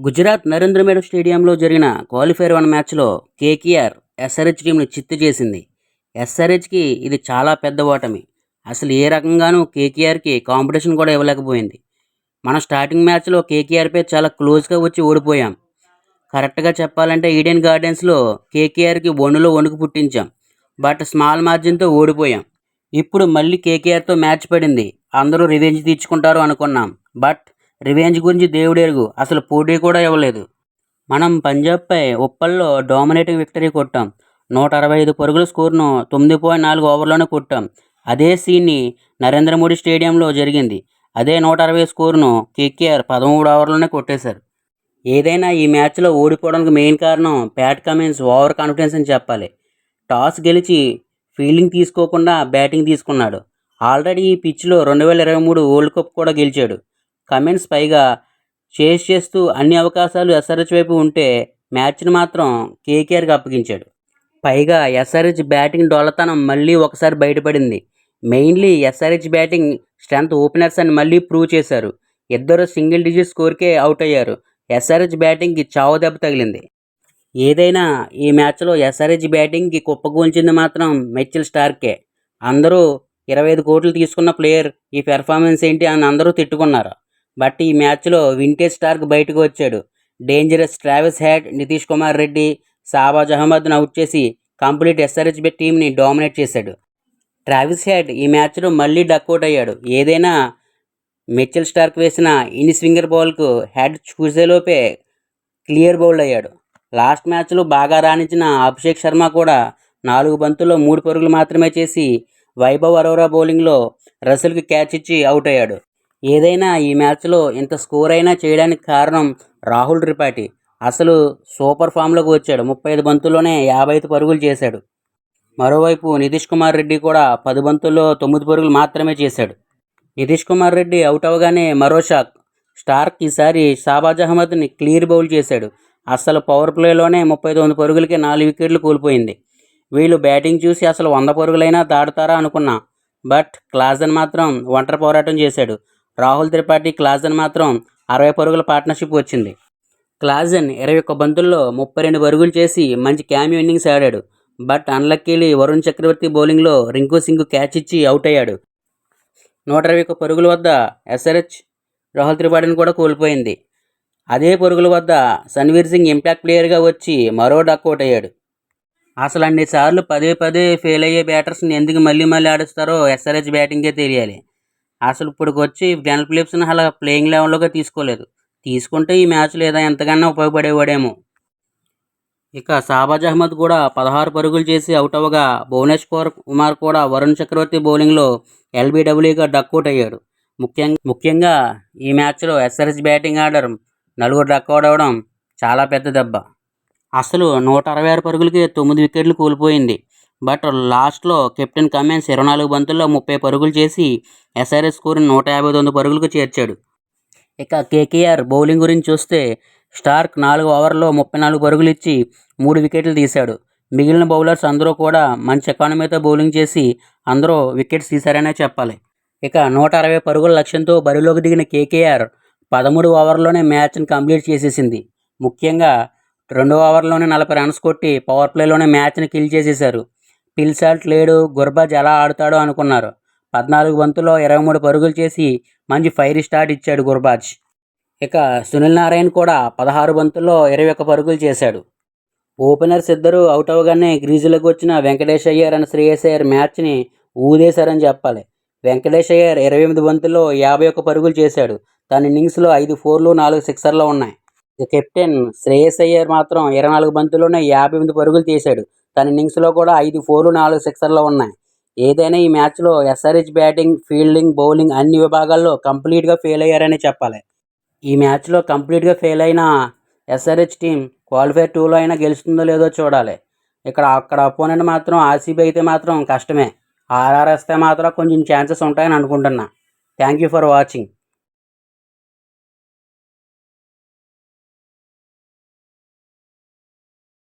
గుజరాత్ నరేంద్ర మోడీ స్టేడియంలో జరిగిన qualifier one మ్యాచ్లో కేకేఆర్ ఎస్ఆర్హెచ్ టీంను చిత్తు చేసింది. ఎస్ఆర్హెచ్కి ఇది చాలా పెద్ద ఓటమి. అసలు ఏ రకంగానూ కేకేఆర్కి కాంపిటీషన్ కూడా ఇవ్వలేకపోయింది. మన స్టార్టింగ్ మ్యాచ్లో కేకేఆర్పై చాలా క్లోజ్గా వచ్చి ఓడిపోయాం. కరెక్ట్గా చెప్పాలంటే ఈడెన్ గార్డెన్స్లో కేకేఆర్కి వణులో వణుకు పుట్టించాం. But small మార్జిన్తో ఓడిపోయాం. ఇప్పుడు మళ్ళీ కేకేఆర్తో మ్యాచ్ పడింది. అందరూ రివెంజ్ తీర్చుకుంటారు అనుకున్నాం. బట్ రివెంజ్ గురించి దేవుడెరుగు అసలు పోటీ కూడా ఇవ్వలేదు. మనం పంజాబ్పై ఉప్పల్లో డామినేటింగ్ విక్టరీ కొట్టాం. నూట అరవై ఐదు పరుగుల స్కోర్ను తొమ్మిది పాయింట్ నాలుగు ఓవర్లోనే కొట్టాం. అదే సీన్ని నరేంద్ర మోడీ స్టేడియంలో జరిగింది. అదే నూట అరవై స్కోర్ను కేకేఆర్ పదమూడు ఓవర్లోనే కొట్టేశారు. ఏదైనా ఈ మ్యాచ్లో ఓడిపోవడానికి మెయిన్ కారణం ప్యాట్ కమిన్స్ ఓవర్ కాన్ఫిడెన్స్ అని చెప్పాలి. టాస్ గెలిచి ఫీల్డింగ్ తీసుకోకుండా బ్యాటింగ్ తీసుకున్నాడు. ఆల్రెడీ ఈ పిచ్లో రెండు వేల ఇరవై మూడు వరల్డ్ కప్ కూడా గెలిచాడు. కమెంట్స్ పైగా చేస్ చేస్తూ అన్ని అవకాశాలు ఎస్ఆర్హెచ్ వైపు ఉంటే మ్యాచ్ను మాత్రం కేకేఆర్కి అప్పగించాడు. పైగా ఎస్ఆర్హెచ్ బ్యాటింగ్ డొల్లతనం మళ్ళీ ఒకసారి బయటపడింది. Mainly SRH batting strength openers అని మళ్ళీ ప్రూవ్ చేశారు. ఇద్దరు సింగిల్ డిజిట్ స్కోర్కే అవుట్ అయ్యారు. ఎస్ఆర్హెచ్ బ్యాటింగ్కి చావు దెబ్బ తగిలింది. ఏదైనా ఈ మ్యాచ్లో ఎస్ఆర్హెచ్ బ్యాటింగ్కి కుప్పగూల్చింది మాత్రం మెచ్చిల్ స్టార్కే. అందరూ ఇరవై ఐదు కోట్లు తీసుకున్న ప్లేయర్ ఈ పెర్ఫార్మెన్స్ ఏంటి అని అందరూ తిట్టుకున్నారు. బట్ ఈ మ్యాచ్లో వింటేజ్ స్టార్క్ బయటకు వచ్చాడు. Dangerous Travis Head Nitish Kumar Reddy Shahbaz అహ్మద్ను out చేసి కంప్లీట్ ఎస్ఆర్హెచ్బి టీంని డామినేట్ చేశాడు. ట్రావిస్ హ్యాడ్ ఈ మ్యాచ్లో మళ్ళీ డక్అవుట్ అయ్యాడు. ఏదైనా మిచెల్ స్టార్క్ వేసిన ఇన్ స్వింగర్ బౌల్కు హెడ్ చూసేలోపే క్లియర్ బౌల్డ్ అయ్యాడు. లాస్ట్ మ్యాచ్లో బాగా రాణించిన అభిషేక్ శర్మ కూడా నాలుగు బంతుల్లో మూడు పరుగులు మాత్రమే చేసి వైభవ్ అరోరా బౌలింగ్లో రసల్కి క్యాచ్ ఇచ్చి అవుట్ అయ్యాడు. ఏదైనా ఈ మ్యాచ్లో ఇంత స్కోర్ అయినా చేయడానికి కారణం రాహుల్ త్రిపాఠి. అసలు సూపర్ ఫామ్లోకి వచ్చాడు. ముప్పై ఐదు బంతుల్లోనే యాభై ఐదు పరుగులు చేశాడు. మరోవైపు నితీష్ కుమార్ రెడ్డి కూడా పది బంతుల్లో తొమ్మిది పరుగులు మాత్రమే చేశాడు. నితీష్ కుమార్ రెడ్డి అవుట్ అవగానే మరో షాక్. స్టార్క్ ఈసారి షాబాజ్ అహ్మద్ని క్లియర్ బౌల్ చేశాడు. అసలు పవర్ ప్లేలోనే ముప్పై తొమ్మిది పరుగులకి నాలుగు వికెట్లు కోల్పోయింది. వీళ్ళు బ్యాటింగ్ చూసి అసలు వంద పరుగులైనా దాడతారా అనుకున్నా. బట్ క్లాజన్ మాత్రం ఒంటరి పోరాటం చేశాడు. రాహుల్ త్రిపాఠి క్లాజన్ మాత్రం అరవై పరుగుల పార్ట్నర్షిప్ వచ్చింది. క్లాజన్ ఇరవై ఒక్క బంతుల్లో ముప్పై రెండు పరుగులు చేసి మంచి క్యామ్యూ ఇన్నింగ్స్ ఆడాడు. బట్ అన్లక్కీలీ వరుణ్ చక్రవర్తి బౌలింగ్లో రింకు సింగ్ క్యాచ్ ఇచ్చి అవుట్ అయ్యాడు. నూట ఇరవై ఒక్క పరుగుల వద్ద ఎస్ఆర్హెచ్ రాహుల్ త్రిపాఠిని కూడా కోల్పోయింది. అదే పరుగుల వద్ద సన్వీర్ సింగ్ ఇంపాక్ట్ ప్లేయర్గా వచ్చి మరో డక్అవుట్ అయ్యాడు. అసలు అన్నిసార్లు పదే పదే ఫెయిల్ అయ్యే బ్యాటర్స్ని ఎందుకు మళ్ళీ మళ్ళీ ఆడిస్తారో ఎస్ఆర్హెచ్ బ్యాటింగే తెలియాలి. అసలు ఇప్పటికి వచ్చి డెనల్ ఫిలిప్స్ని అలా ప్లేయింగ్ లెవెన్లోకి తీసుకోలేదు. తీసుకుంటే ఈ మ్యాచ్లో ఏదో ఎంతగానో ఉపయోగపడేవాడేమో. ఇక షాబాజ్ అహ్మద్ కూడా పదహారు పరుగులు చేసి అవుట్ అవ్వగా భువనేశ్వర్ కుమార్ కూడా వరుణ్ చక్రవర్తి బౌలింగ్లో ఎల్బీడబ్ల్యూగా డక్అవుట్ అయ్యాడు. ముఖ్యంగా ముఖ్యంగా ఈ మ్యాచ్లో ఎస్ఆర్హెచ్ బ్యాటింగ్ ఆర్డర్ నలుగురు డక్అవుట్ అవ్వడం చాలా పెద్ద దెబ్బ. అసలు నూట అరవై ఆరు పరుగులకి తొమ్మిది వికెట్లు కోల్పోయింది. బట్ లాస్ట్లో కెప్టెన్ కమెన్స్ ఇరవై నాలుగు బంతుల్లో ముప్పై పరుగులు చేసి ఎస్ఆర్ఎస్ స్కోర్ని నూట యాభై తొమ్మిది పరుగులకు చేర్చాడు. ఇక కేకేఆర్ బౌలింగ్ గురించి చూస్తే స్టార్క్ నాలుగు ఓవర్లో ముప్పై నాలుగు పరుగులు ఇచ్చి మూడు వికెట్లు తీశాడు. మిగిలిన బౌలర్స్ అందరూ కూడా మంచి ఎకానమీతో బౌలింగ్ చేసి అందరూ వికెట్స్ తీశారనే చెప్పాలి. ఇక నూట అరవై పరుగుల లక్ష్యంతో బరిలోకి దిగిన కేకేఆర్ పదమూడు ఓవర్లోనే మ్యాచ్ని కంప్లీట్ చేసేసింది. ముఖ్యంగా రెండో ఓవర్లోనే నలభై రన్స్ కొట్టి పవర్ ప్లేలోనే మ్యాచ్ని కిల్ చేసేశారు. పిల్సాల్ట్ లేడు గుర్బాజ్ ఎలా ఆడుతాడో అనుకున్నారు. పద్నాలుగు బంతుల్లో ఇరవై మూడు పరుగులు చేసి మంచి ఫైర్ స్టార్ట్ ఇచ్చాడు గుర్బాజ్. ఇక సునీల్ నారాయణ్ కూడా పదహారు బంతుల్లో ఇరవై ఒక్క పరుగులు చేశాడు. ఓపెనర్స్ ఇద్దరు అవుట్ అవగానే గ్రీజులకు వచ్చిన వెంకటేష్ అయ్యర్ అండ్ శ్రేయస్ అయ్యర్ మ్యాచ్ని ఊదేశారని చెప్పాలి. వెంకటేష్ అయ్యర్ ఇరవై ఎనిమిది బంతుల్లో యాభై ఒక్క పరుగులు చేశాడు. తన ఇన్నింగ్స్లో ఐదు ఫోర్లు నాలుగు సిక్సర్లు ఉన్నాయి. కెప్టెన్ శ్రేయస్ అయ్యర్ మాత్రం ఇరవై నాలుగు బంతుల్లోనే యాభై ఎనిమిది పరుగులు చేశాడు తన ఇన్నింగ్స్లో కూడా ఐదు ఫోర్లు నాలుగు సిక్సర్లు ఉన్నాయి. ఏదైనా ఈ మ్యాచ్లో ఎస్ఆర్హెచ్ బ్యాటింగ్ ఫీల్డింగ్ బౌలింగ్ అన్ని విభాగాల్లో కంప్లీట్గా ఫెయిల్ అయ్యారని చెప్పాలి. ఈ మ్యాచ్లో కంప్లీట్గా ఫెయిల్ అయిన ఎస్ఆర్హెచ్ టీం క్వాలిఫైర్ టూలో అయినా గెలుస్తుందో లేదో చూడాలి. ఇక్కడ అక్కడ అపోనెంట్ మాత్రం ఆర్సీబీ అయితే మాత్రం కష్టమే. ఆర్ఆర్ఎస్తే మాత్రం కొంచెం ఛాన్సెస్ ఉంటాయని అనుకుంటున్నా. Thank you for watching